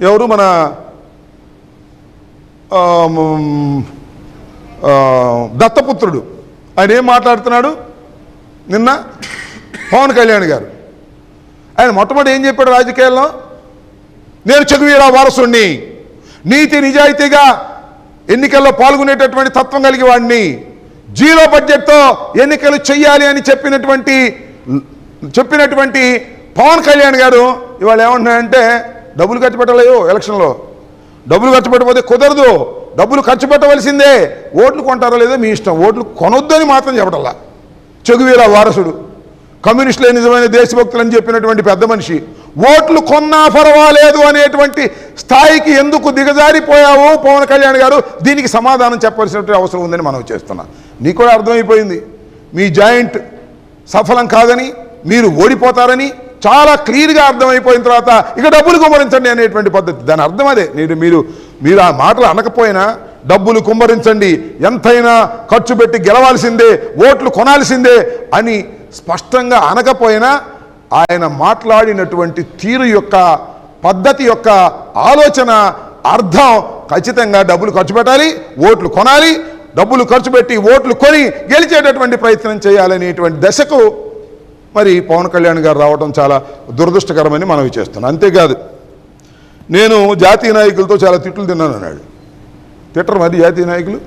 ఎవరు మన దత్తపుత్రుడు. ఆయన ఏం మాట్లాడుతున్నాడు? నిన్న పవన్ కళ్యాణ్ గారు. ఆయన మొట్టమొదటి ఏం చెప్పాడు రాజకీయాల్లో? నేను చదివేలా వారసుణ్ణి. నీతి నిజాయితీగా ఎన్నికల్లో పాల్గొనేటటువంటి తత్వం కలిగి వాడిని జీరో బడ్జెట్తో ఎన్నికలు చెయ్యాలి అని చెప్పినటువంటి చెప్పినటువంటి పవన్ కళ్యాణ్ గారు ఇవాళ ఏమంటున్నాయంటే డబ్బులు ఖర్చు పెట్టలేవు ఎలక్షన్లో. డబ్బులు ఖర్చు పెట్టకపోతే కుదరదు. డబ్బులు ఖర్చు పెట్టవలసిందే. ఓట్లు కొంటారో లేదో మీ ఇష్టం. ఓట్లు కొనొద్దని మాత్రం చెప్పటల్లా చెగువీర వారసుడు. కమ్యూనిస్టులే నిజమైన దేశభక్తులని చెప్పినటువంటి పెద్ద మనిషి. ఓట్లు కొన్నా పర్వాలేదు అనేటువంటి స్థాయికి ఎందుకు దిగజారిపోయావు పవన్ కళ్యాణ్ గారు? దీనికి సమాధానం చెప్పాల్సినటువంటి అవసరం ఉందని మనం చేస్తున్నాం. నీకు కూడా అర్థమైపోయింది. మీ జాయింట్ సఫలం కాదని మీరు ఓడిపోతారని చాలా క్లియర్గా అర్థమైపోయిన తర్వాత ఇక డబ్బులు కుమ్మరించండి అనేటువంటి పద్ధతి. దాని అర్థం అదే. మీరు మీరు మీరు ఆ మాటలు అనకపోయినా డబ్బులు కుమ్మరించండి. ఎంతైనా ఖర్చు పెట్టి గెలవాల్సిందే ఓట్లు కొనాల్సిందే అని స్పష్టంగా అనకపోయినా ఆయన మాట్లాడినటువంటి తీరు యొక్క పద్ధతి యొక్క ఆలోచన అర్థం ఖచ్చితంగా డబ్బులు ఖర్చు పెట్టాలి ఓట్లు కొనాలి డబ్బులు ఖర్చు పెట్టి ఓట్లు కొని గెలిచేటటువంటి ప్రయత్నం చేయాలనేటువంటి దశకు మరి పవన్ కళ్యాణ్ గారు రావడం చాలా దురదృష్టకరమని మనవి చేస్తున్నాను. అంతేకాదు నేను జాతీయ నాయకులతో చాలా తిట్లు తిన్నాను అన్నాడు తిట్టరు మరి జాతీయ నాయకులు?